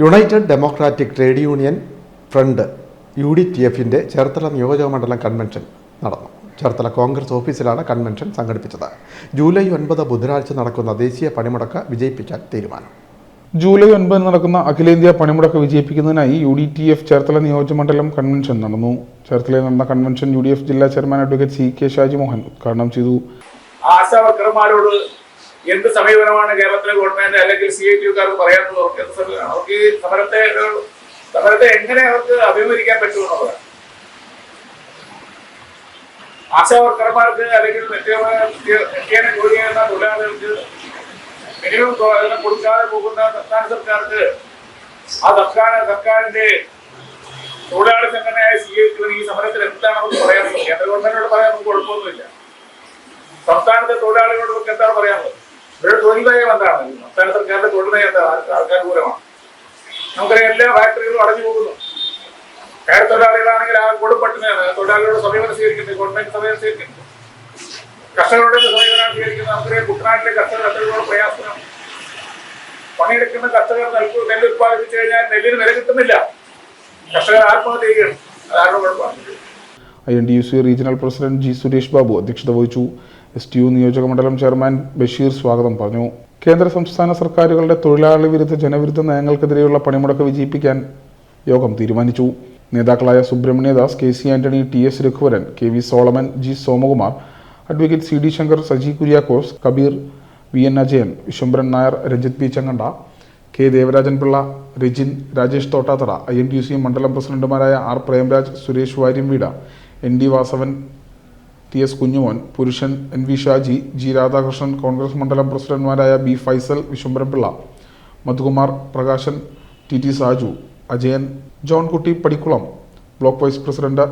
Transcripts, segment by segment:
United Democratic Trade Union Front U D T എഫിന്റെ ചേർത്തല നിയോജക മണ്ഡലം കൺവെൻഷൻ നടന്നു. ചേർത്തല കോൺഗ്രസ് ഓഫീസിലാണ് കൺവെൻഷൻ സംഘടിപ്പിച്ചത്. ജൂലൈ ഒൻപത് ബുധനാഴ്ച നടക്കുന്ന ദേശീയ പണിമുടക്ക് വിജയിപ്പിക്കാൻ തീരുമാനം. ജൂലൈ ഒൻപതിന് നടക്കുന്ന അഖിലേന്ത്യാ പണിമുടക്ക് വിജയിപ്പിക്കുന്നതിനായി U D T F Cherthala നിയോജകമണ്ഡലം കൺവെൻഷൻ നടന്നു. ചേർത്തലയിൽ നടന്ന കൺവെൻഷൻ യു ഡി എഫ് ജില്ലാ chairman advocate C K Shaji Mohan ഉദ്ഘാടനം ചെയ്തു. ആശാവർക്കർമാരോട് എന്ത് സമീപനമാണ് കേരളത്തിലെ ഗവൺമെന്റ് അല്ലെങ്കിൽ സി ഐ ടിക്കാർക്ക് പറയാനുള്ളത് അവർക്ക്? എന്ത് സമീപനം അവർക്ക് ഈ സമരത്തെ സമരത്തെ എങ്ങനെ അവർക്ക് അഭിമുഖീകരിക്കാൻ പറ്റുമെന്നുള്ളതാണ് ആശാവർക്കർമാർക്ക് അല്ലെങ്കിൽ നിത്യേന ജോലി ചെയ്യുന്ന തൊഴിലാളികൾക്ക് മിനിമം കൊടുക്കാതെ പോകുന്ന സംസ്ഥാന സർക്കാർക്ക് ആ സർക്കാർ സർക്കാരിന്റെ തൊഴിലാളി സംഘടനയായ സി ഐ ടി ഈ സമരത്തിൽ എന്താണ് പറയാൻ കേന്ദ്ര ഗവൺമെന്റിനോട് പറയാൻ നമുക്ക് കുഴപ്പമൊന്നുമില്ല. സംസ്ഥാനത്തെ തൊഴിലാളികളോട് നമുക്ക് എന്താണ് പറയാനുള്ളത് ഇവരുടെ തൊഴിൽ നയം എന്താണ് സംസ്ഥാന സർക്കാരിന്റെ തൊഴിൽ നയം എന്താണ് ആൾക്കാനുകൂലമാണ് നമുക്കറിയാം എല്ലാ ഫാക്ടറികളും അടഞ്ഞു പോകുന്നു. കയർ തൊഴിലാളികളാണെങ്കിൽ ആ കൂടെ കൊടുപ്പട്ടിനാണ് തൊഴിലാളികളുടെ സമീപനം സ്വീകരിക്കുന്നത് ഗവൺമെന്റ് സമയം സ്വീകരിക്കുന്നത് കർഷകരുടെ സമീപനമാണ് സ്വീകരിക്കുന്നത് നമുക്കറിയാം കുട്ടനാട്ടിലെ കർഷകർ എത്രയോളം പ്രയാസമാണ്. പണിയെടുക്കുന്ന കർഷകർ നെല്ല് ഉത്പാദിപ്പിച്ചു കഴിഞ്ഞാൽ നെല്ലിന് വില കിട്ടുന്നില്ല. കർഷകർ ആത്മഹത്യ ചെയ്യുകയാണ്. അതാണ് കുഴപ്പമാണ്? I N D U C regional president G Suresh Babu അധ്യക്ഷത വഹിച്ചു. എസ് ടി യു നിയോജക മണ്ഡലം ചെയർമാൻ ബഷീർ സ്വാഗതം പറഞ്ഞു. കേന്ദ്ര സംസ്ഥാന സർക്കാരുകളുടെ തൊഴിലാളി വിരുദ്ധ ജനവിരുദ്ധ നയങ്ങൾക്കെതിരെയുള്ള പണിമുടക്ക് വിജയിപ്പിക്കാൻ യോഗം തീരുമാനിച്ചു. നേതാക്കളായ Subramanyadas K C Antony T S Raghuvaran K V Solomon G Somakumar advocate C D Shankar Saji Kuriakose Kabeer V N Ajayan Viswambharan Nair Ranjith P Changanda K Devarajan Pillai Rajin Rajesh Thottathara I N T U C മണ്ഡലം പ്രസിഡന്റുമാരായ R Premraj Suresh വാര്യംവീട N D Vasavan T S Kunjumon Purushan N V Shaji G Radhakrishnan Congress മണ്ഡലം പ്രസിഡന്റുമാരായ B Faisal Viswambharapillai Madhukumar Prakashan T T Saju Ajayan John Kutty Padikkulam block vice president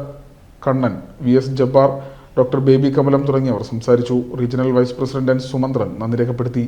Kannan V S Jabbar doctor Baby Kamalam തുടങ്ങിയവർ സംസാരിച്ചു. Regional vice president സുമന്ത്രൻ നന്ദി രേഖപ്പെടുത്തി.